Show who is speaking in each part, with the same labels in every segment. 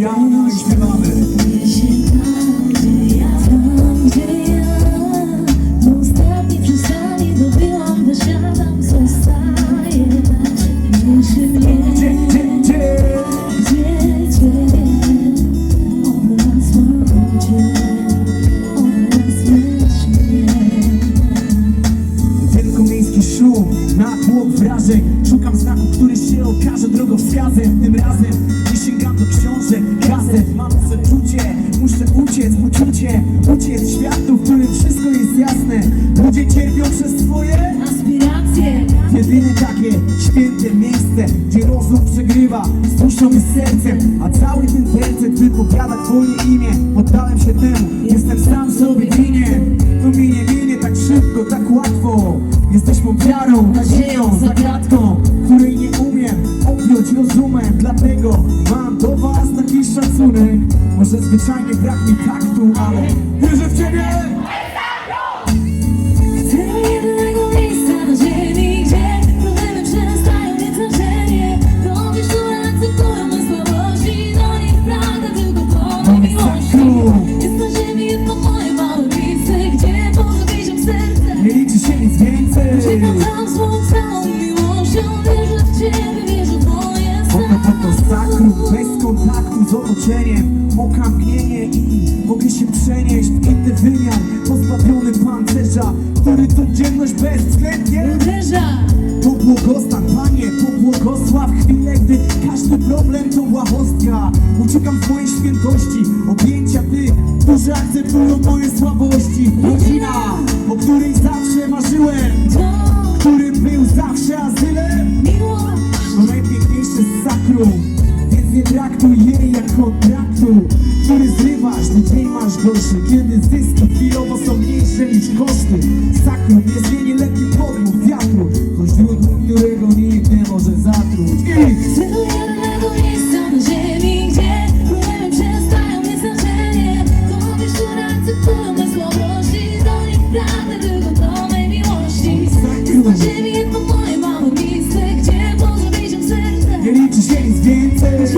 Speaker 1: Jana i szum, natłok wrażeń. Szukam znaku, który się okaże drogowskazem Tym razem. Nie sięgam do Mam przeczucie, muszę uciec, uczucie Uciec światu, w którym wszystko jest jasne. Ludzie cierpią przez swoje
Speaker 2: Aspiracje,
Speaker 1: Jedyne takie święte miejsce Gdzie rozum przegrywa z duszą i sercem. A cały ten werset wypowiada twoje imię Poddałem się temu, jestem sam sobie winien To minie, minie tak szybko, tak łatwo. Jesteśmy ofiarą, nadzieją, ale wierzę w ciebie!
Speaker 2: Chcę jednego miejsca na ziemi, gdzie problemy przestają mieć znaczenie Kogoś, które akceptują me słabości, do nich prawda tylko to miłości. Jest na ziemi jedno moje małe miejsce, gdzie wyjść w serce.
Speaker 1: Nie liczy się nic więcej.
Speaker 2: Uciekam tam tą całą miłością, wierzę w Ciebie, wierzę w moje
Speaker 1: Oto po to sakrum, bez kontaktu z otoczeniem problem to błahostka Uciekam w mojej świętości, objęcia tych, którzy akceptują moje słabości. Rodzina, o której zawsze marzyłem.
Speaker 2: To
Speaker 1: Którym był zawsze azylem. To najpiękniejsze z sakrum Więc nie traktuj jej jak kontraktu Który zrywasz, dzień masz gorszy. Kiedy zyski chwilowo są mniejsze niż koszty Sakrum jest jej lekki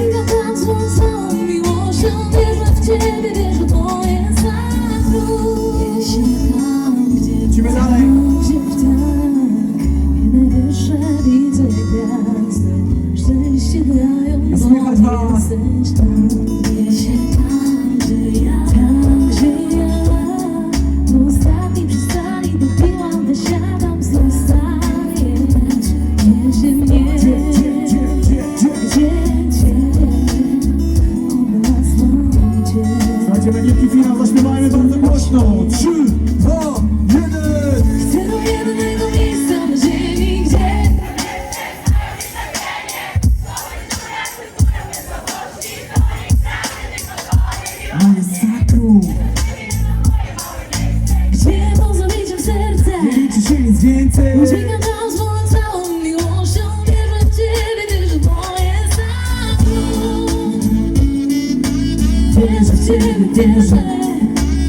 Speaker 2: tam z tą całą miłością, wierzę w Ciebie, wierzę w moje sakrum Jeśli tam, gdzie
Speaker 1: Lecimy dalej.
Speaker 2: gdzie ptak najwyższe widzę gwiazdy. Szczęście dają, bo jesteś tam Jeśli tam, gdzie ja, tam, gdzie ja
Speaker 1: Moje sakrum
Speaker 2: Gdzie poza biciem serce?
Speaker 1: Nie liczy się nic więcej.
Speaker 2: Uciekam tam z moją całą miłością Wierzę w Ciebie, wierzę w moje sakrum Wierzę w Ciebie, wierzę.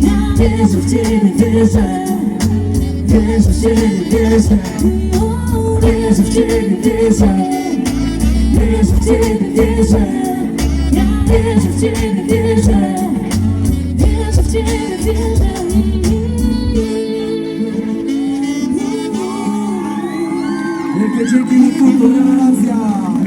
Speaker 2: Ja wierzę w Ciebie, wierzę. Wierzę w Ciebie, wierzę. Wierzę w Ciebie, wierzę. Wierzę w Ciebie, wierzę. Wierzę w Ciebie, wierzę
Speaker 1: Repetir que tudo é demasiado.